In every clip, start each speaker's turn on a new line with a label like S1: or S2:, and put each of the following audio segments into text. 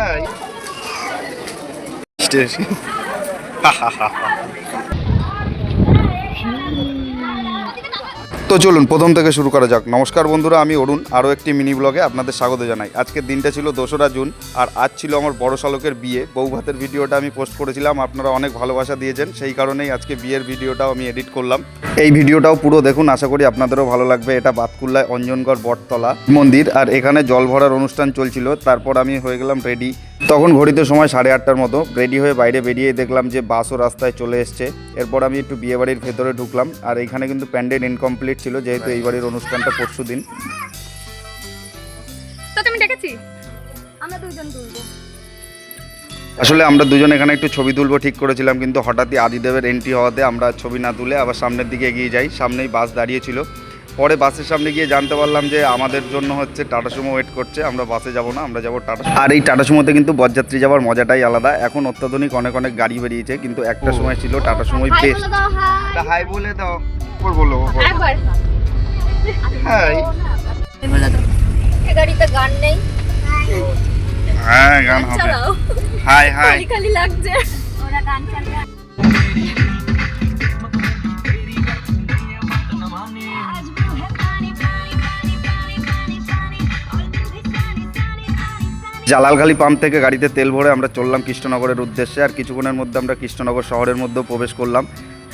S1: Hi. Station. Ha ha ha. তো চলুন, প্রথম থেকে শুরু করা যাক। নমস্কার বন্ধুরা, আমি অরুণ। আরও একটি মিনি ব্লগে আপনাদের স্বাগত জানাই। আজকের দিনটা ছিল দোসরা জুন, আর আজ ছিল আমার বড় শালকের বিয়ে। বউ ভাতের ভিডিওটা আমি পোস্ট করেছিলাম, আপনারা অনেক ভালোবাসা দিয়েছেন। সেই কারণেই আজকে বিয়ের ভিডিওটাও আমি এডিট করলাম। এই ভিডিওটাও পুরো দেখুন, আশা করি আপনাদেরও ভালো লাগবে। এটা বাতকুল্লায় অঞ্জনগড় বটতলা মন্দির, আর এখানে জল ভরার অনুষ্ঠান চলছিল। তারপর আমি হয়ে গেলাম রেডি তখন ঘড়িতে সময় সাড়ে আটটার মতো রেডি হয়ে বাইরে বেরিয়ে দেখলাম যে বাসও রাস্তায় চলে এসছে। এরপর আমি একটু বিয়েবাড়ির ভেতরে ঢুকলাম আর এখানে কিন্তু প্যান্ডেল ইনকমপ্লিট ছিল যেহেতু এই বাড়ির অনুষ্ঠানটা পরশু দিন।
S2: আমি ডেকেছি? আমরা দুজন তুলবো
S1: আসলে আমরা দুজন এখানে একটু ছবি তুলবো ঠিক করেছিলাম কিন্তু হঠাৎই আদিদেবের এন্ট্রি হওয়াতে আমরা ছবি না তুলে আবার সামনের দিকে এগিয়ে যাই। সামনেই বাস দাঁড়িয়েছিল পরে বাসের সামনে গিয়ে জানতে পারলাম যে আমাদের জন্য হচ্ছে টাটা সুমো ওয়েট করছে আমরা বাসে যাব না আমরা যাব টাটা আর এই টাটা সুমোতে কিন্তু বরযাত্রী যাওয়ার মজাটাই আলাদা। এখন অত্যাধুনিক অনেক অনেক গাড়ি বেরিয়েছে কিন্তু একটা সময় ছিল টাটা সুমোই বেস্ট
S2: হাই
S1: বলে দাও ওপর বলো
S2: একবার।
S1: হাই
S2: গাড়িতে গান নেই।
S1: হ্যাঁ গান হবে। হাই হাই
S2: খালি খালি লাগছে। ওরা গান
S1: জালালখালি পাম্প থেকে গাড়িতে তেল ভরে আমরা চললাম কৃষ্ণনগরের উদ্দেশ্যে, আর কিছুক্ষণের মধ্যে আমরা কৃষ্ণনগর শহরের মধ্যেও প্রবেশ করলাম।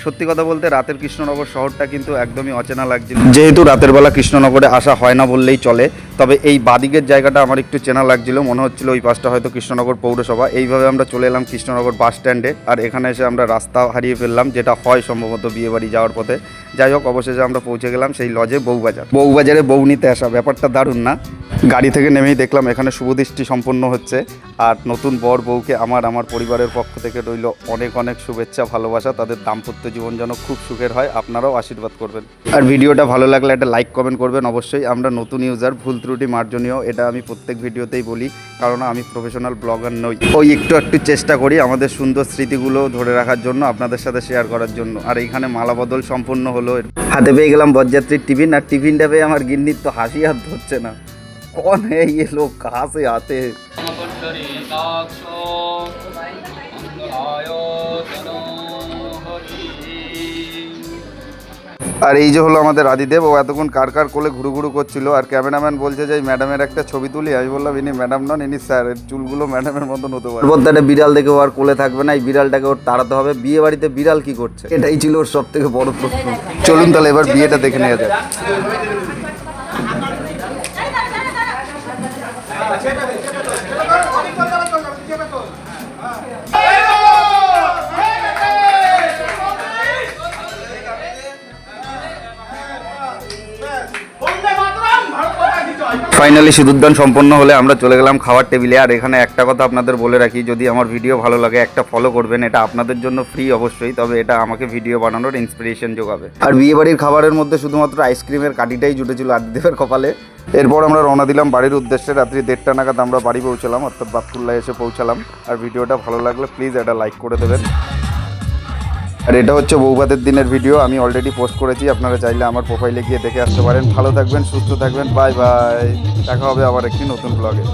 S1: সত্যি কথা বলতে রাতের কৃষ্ণনগর শহরটা কিন্তু একদমই অচেনা লাগছিল। যেহেতু রাতের বেলা কৃষ্ণনগরে আসা হয় না বললেই চলে, তবে এই বাদিকের জায়গাটা আমার একটু চেনা লাগছিল, মনে হচ্ছিল ওই পাশটা হয়তো কৃষ্ণনগর পৌরসভা। এইভাবে আমরা চলে এলাম কৃষ্ণনগর বাস স্ট্যান্ডে, আর এখানে এসে আমরা রাস্তা হারিয়ে ফেললাম, যেটা হয় সম্ভবত বিয়েবাড়ি যাওয়ার পথে। যাই হোক, অবশেষে আমরা পৌঁছে গেলাম সেই লজে বউবাজার। বউবাজারে বউ নিতে আসা, ব্যাপারটা দারুণ না? গাড়ি থেকে নেমেই দেখলাম এখানে শুভদৃষ্টি সম্পন্ন হচ্ছে আর নতুন বর বউকে আমার আমার পরিবারের পক্ষ থেকে রইল অনেক অনেক শুভেচ্ছা, ভালোবাসা। তাদের দাম্পত্য জীবন যেন খুব সুখের হয়, আপনারাও আশীর্বাদ করবেন। আর ভিডিওটা ভালো লাগলে একটা লাইক কমেন্ট করবেন অবশ্যই। আমরা নতুন ইউজার ভুল ত্রুটি মার্জনীয়, এটা আমি প্রত্যেক ভিডিওতেই বলি, কারণ আমি প্রফেশনাল ব্লগার নই। ওই একটু একটু চেষ্টা করি আমাদের সুন্দর স্মৃতিগুলো ধরে রাখার জন্য, আপনাদের সাথে শেয়ার করার জন্য। আর এইখানে মালাবদল সম্পূর্ণ হলো। হাতে পেয়ে গেলাম বরযাত্রীর টিফিন, আর টিফিনটা পেয়ে আমার গিন্নির তো হাসি আর ধরছে না। कौन है ये लोग कहाँ से आते हैं
S3: पुण्डरीकाक्षो मङ्गलाय तनो हरि
S1: আর এই যে হলো আমাদের আদিদেব ও এতক্ষণ কার কার কোলে ঘুরু ঘুরু করছিল আর ক্যামেরাম্যান বলছে যে এই ম্যাডামের একটা ছবি তুলি আমি বললাম ইনি ম্যাডাম নন ইনি স্যার এর চুলগুলো ম্যাডামের মতন হতে পারে বলতে বিড়াল দেখে ও আর কোলে থাকবে না এই বিড়ালটাকে ওর তাড়াতে হবে বিয়ে বাড়িতে বিড়াল কি করছে এটাই ছিল ওর সব থেকে বড় প্রশ্ন চলুন তাহলে এবার বিয়েটা দেখে নেওয়া যাক చేపట్టు చేపట్టు చేపట్టు ফাইনালি সিঁদুরদান সম্পন্ন হলে আমরা চলে গেলাম খাওয়ার টেবিলে। আর এখানে একটা কথা আপনাদের বলে রাখি, যদি আমার ভিডিও ভালো লাগে, একটা ফলো করবেন। এটা আপনাদের জন্য ফ্রি অবশ্যই, তবে এটা আমাকে ভিডিও বানানোর ইন্সপিরেশন যোগাবে। আর বিয়েবাড়ির খাবারের মধ্যে শুধুমাত্র আইসক্রিমের কাঠিটাই জুটেছিল আদিদেবের কপালে। এরপর আমরা রওনা দিলাম বাড়ির উদ্দেশ্যে। রাত্রি দেড়টা নাগাদ আমরা বাড়ি পৌঁছলাম, অর্থাৎ বাতকুল্লায় এসে পৌঁছালাম। আর ভিডিওটা ভালো লাগলে প্লিজ এটা লাইক করে দেবেন। আর এটা হচ্ছে বৌভাতের দিনের ভিডিও আমি অলরেডি পোস্ট করেছি, আপনারা চাইলে আমার প্রোফাইলে গিয়ে দেখে আসতে পারেন। ভালো থাকবেন, সুস্থ থাকবেন বাই বাই দেখা হবে আবার একটি নতুন ব্লগে